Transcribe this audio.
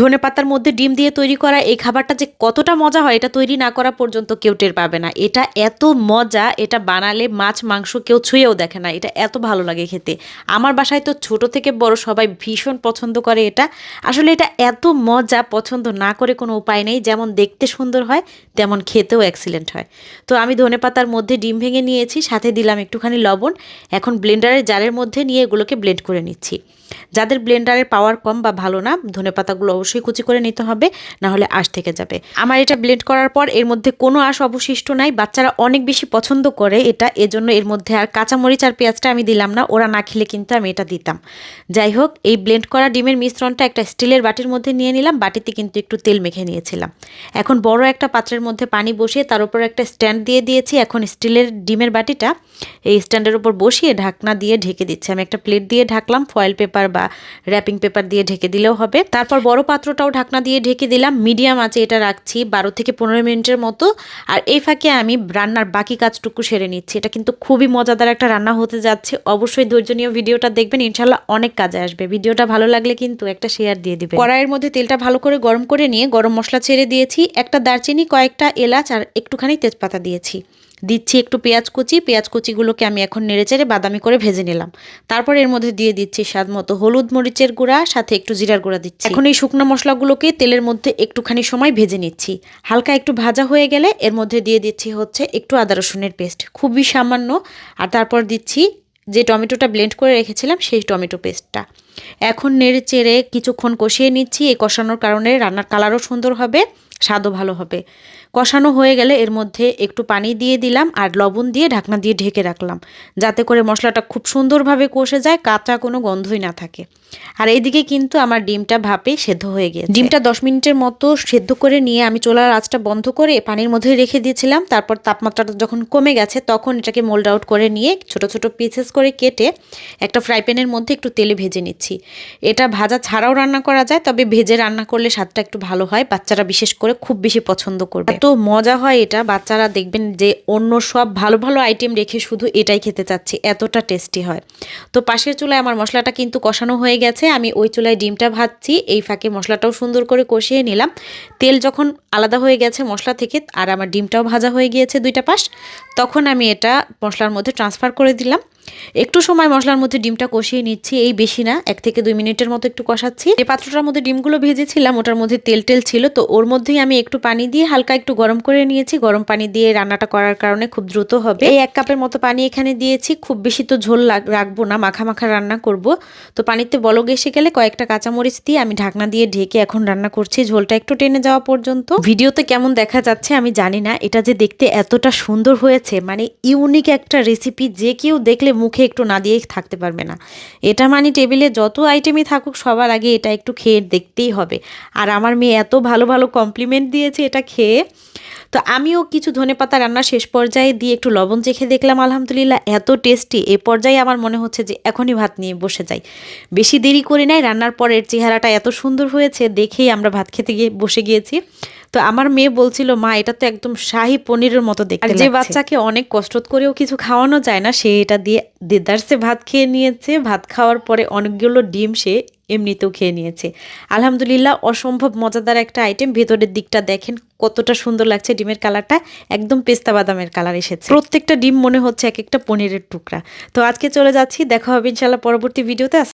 ধনে পাতার মধ্যে ডিম দিয়ে তৈরি করা এই খাবারটা যে কতটা মজা হয়, এটা তৈরি না করা পর্যন্ত কেউ টের পাবে না। এটা এত মজা, এটা বানালে মাছ, মাংস কেউ ছুঁয়েও দেখে না। এটা এত ভালো লাগে খেতে। আমার বাসায় তো ছোট থেকে বড় সবাই ভীষণ পছন্দ করে এটা। আসলে এটা এত মজা পছন্দ না করে কোনো উপায় নেই। যেমন দেখতে সুন্দর হয়, তেমন খেতেও এক্সিলেন্ট হয়। তো আমি ধনে পাতার মধ্যে ডিম ভেঙে নিয়েছি, সাথে দিলাম একটুখানি লবণ। এখন ব্লেন্ডারের জারের মধ্যে নিয়ে এগুলোকে ব্লেন্ড করে নিচ্ছি। যাদের ব্লেন্ডারের পাওয়ার কম বা ভালো না, ধনে পাতাগুলো অবশ্যই কুচি করে নিতে হবে না হলে আঁশ থেকে যাবে। আমার এটা ব্লেন্ড করার পর এর মধ্যে কোনো আঁশ অবশিষ্ট নাই, বাচ্চারা অনেক বেশি পছন্দ করে এটা, এজন্য এর মধ্যে আর কাঁচামরিচ আর পেঁয়াজটা আমি দিলাম না, ওরা না খেলে কিন্তু আমি এটা দিতাম। যাই হোক, এই ব্লেন্ড করা ডিমের মিশ্রণটা একটা স্টিলের বাটির মধ্যে নিয়ে নিলাম, বাটিতে কিন্তু একটু তেল মেখে নিয়েছিলাম। এখন বড় একটা পাত্রের মধ্যে পানি বসিয়ে তার উপর একটা স্ট্যান্ড দিয়ে দিয়েছি, এখন স্টিলের ডিমের বাটিটা এই স্ট্যান্ডের উপর বসিয়ে ঢাকনা দিয়ে ঢেকে দিচ্ছি। আমি একটা প্লেট দিয়ে ঢাকলাম ফয়েল পেপার বা র্যাপিং পেপার দিয়ে ঢেকে দিলেও হবে। তারপর বড় পাত্রটাও ঢাকনা দিয়ে ঢেকে দিলাম। মিডিয়াম আছে এটা রাখছি, বারো থেকে পনেরো মিনিটের মতো। আর এই ফাঁকে আমি রান্নার বাকি কাজটুকু সেরে নিচ্ছি। এটা কিন্তু খুবই মজাদার একটা রান্না হতে যাচ্ছে। অবশ্যই ধৈর্যনীয় ভিডিওটা দেখবেন, ইনশাল্লাহ অনেক কাজে আসবে। ভিডিওটা ভালো লাগলে কিন্তু একটা শেয়ার দিয়ে দিবেন। কড়াইয়ের মধ্যে তেলটা ভালো করে গরম করে নিয়ে গরম মশলা ছেড়ে দিয়েছি। একটা দারচিনি, কয়েকটা এলাচ আর একটুখানি তেজপাতা দিয়েছি। দিচ্ছি একটু পেঁয়াজ কুচি, পেঁয়াজ কুচিগুলোকে আমি এখন নেড়েচেড়ে বাদামি করে ভেজে নিলাম। তারপর এর মধ্যে দিয়ে দিচ্ছি স্বাদ মতো হলুদ মরিচের গুঁড়া, সাথে একটু জিরার গুঁড়া দিচ্ছি। এখন এই শুকনো মশলাগুলোকে তেলের মধ্যে একটুখানি সময় ভেজে নিচ্ছি। হালকা একটু ভাজা হয়ে গেলে এর মধ্যে দিয়ে দিচ্ছি হচ্ছে একটু আদা রসুনের পেস্ট। খুবই সামান্য। আর তারপর দিচ্ছি যে টমেটোটা ব্লেন্ড করে রেখেছিলাম সেই টমেটো পেস্টটা। এখন নেড়ে চেড়ে কিছুক্ষণ কষিয়ে নিচ্ছি। এই কষানোর কারণে রান্নার কালারও সুন্দর হবে, স্বাদও ভালো হবে। কষানো হয়ে গেলে এর মধ্যে একটু পানি দিয়ে দিলাম আর লবণ দিয়ে ঢাকনা দিয়ে ঢেকে রাখলাম, যাতে করে মশলাটা খুব সুন্দরভাবে কষে যায়, কাঁচা কোনো গন্ধই না থাকে। আর এইদিকে কিন্তু আমার ডিমটা ভাপে সেদ্ধ হয়ে গিয়েছে। ডিমটা দশ মিনিটের মতো সেদ্ধ করে নিয়ে আমি চোলার আঁচটা বন্ধ করে পানির মধ্যে রেখে দিয়েছিলাম। তারপর তাপমাত্রাটা যখন কমে গেছে, তখন এটাকে মোল্ড আউট করে নিয়ে ছোট ছোট পিসেস করে কেটে একটা ফ্রাই প্যানের মধ্যে একটু তেলে ভেজে নিচ্ছি। এটা ভাজা ছাড়াও রান্না করা যায়, তবে ভেজে রান্না করলে স্বাদটা একটু ভালো হয়। বাচ্চারা বিশেষ করে খুব বেশি পছন্দ করবে। এত মজা হয় এটা, বাচ্চারা দেখবেন যে অন্য সব ভালো ভালো আইটেম রেখে শুধু এটাই খেতে চাচ্ছি, এতটা টেস্টি হয়। তো পাশের চুলায় আমার মশলাটা কিন্তু কষানো হয়ে গেছে, আমি ওই চুলায় ডিমটা ভাজছি, এই ফাঁকে মশলাটাও সুন্দর করে কষিয়ে নিলাম। তেল যখন আলাদা হয়ে গেছে মশলা থেকে, আর আমার ডিমটাও ভাজা হয়ে গিয়েছে দুইটা পাশ, তখন আমি এটা মশলার মধ্যে ট্রান্সফার করে দিলাম। একটু সময় মশলার মধ্যে ডিমটা কষিয়ে নিচ্ছি, এই বেশি না, এক থেকে দুই মিনিটের মতো একটু কষাচ্ছি। যে পাত্রটার মধ্যে ডিমগুলো ভেজেছিলাম, ওটার মধ্যে তেল টেল ছিল, তো ওর মধ্যেই আমি একটু পানি দিয়ে হালকা একটু গরম করে নিয়েছি। গরম পানি দিয়ে রান্নাটা করার কারণে খুব দ্রুত হবে। এই এক কাপের মতো পানি এখানে দিয়েছি, খুব বেশি তো ঝোল রাখব না, মাখা মাখা রান্না করব। তো পানিতে বলক এসে গেলে কয়েকটা কাঁচামরিচ দিয়ে আমি ঢাকনা দিয়ে ঢেকে এখন রান্না করছি, ঝোলটা একটু টেনে যাওয়া পর্যন্ত। ভিডিওতে কেমন দেখা যাচ্ছে আমি জানি না, এটা যে দেখতে এতটা সুন্দর হয়েছে মানে ইউনিক একটা রেসিপি যে কেউ দেখলে মুখে একটু না দিয়ে থাকতে পারবে না। এটা মানে টেবিলে যত আইটেমই থাকুক, সবার আগে এটা একটু খেয়ে দেখতেই হবে। আর আমার মেয়ে এত ভালো ভালো কমপ্লিমেন্ট দিয়েছে এটা খেয়ে। তো আমিও কিছু ধনে পাতা রান্না শেষ পর্যায়ে দিয়ে একটু লবণ চেখে দেখলাম, আলহামদুলিল্লাহ, এত টেস্টি এ পর্যায়ে আমার মনে হচ্ছে যে এখনই ভাত নিয়ে বসে যাই। বেশি দেরি করে নাই, রান্নার পরের চেহারাটা এত সুন্দর হয়েছে, দেখেই আমরা ভাত খেতে গিয়ে বসে গিয়েছি। তো আমার মেয়ে বলছিল মা এটা তো একদম শাহি পনিরের মতো দেখতে যে বাচ্চাকে অনেক কষ্ট করেও কিছু খাওয়ানো যায় না সে এটা দিয়ে দেদারসে ভাত খেয়ে নিয়েছে। ভাত খাওয়ার পরে অনেকগুলো ডিম সে এমনিতেও খেয়ে নিয়েছে। আলহামদুলিল্লাহ অসম্ভব মজাদার একটা আইটেম ভেতরের দিকটা দেখেন কতটা সুন্দর লাগছে ডিমের কালারটা। একদম পেস্তা বাদামের কালার এসেছে। প্রত্যেকটা ডিম মনে হচ্ছে এক একটা পনিরের টুকরা। তো আজকে চলে যাচ্ছি দেখা হবে ইনশাল্লাহ পরবর্তী ভিডিওতে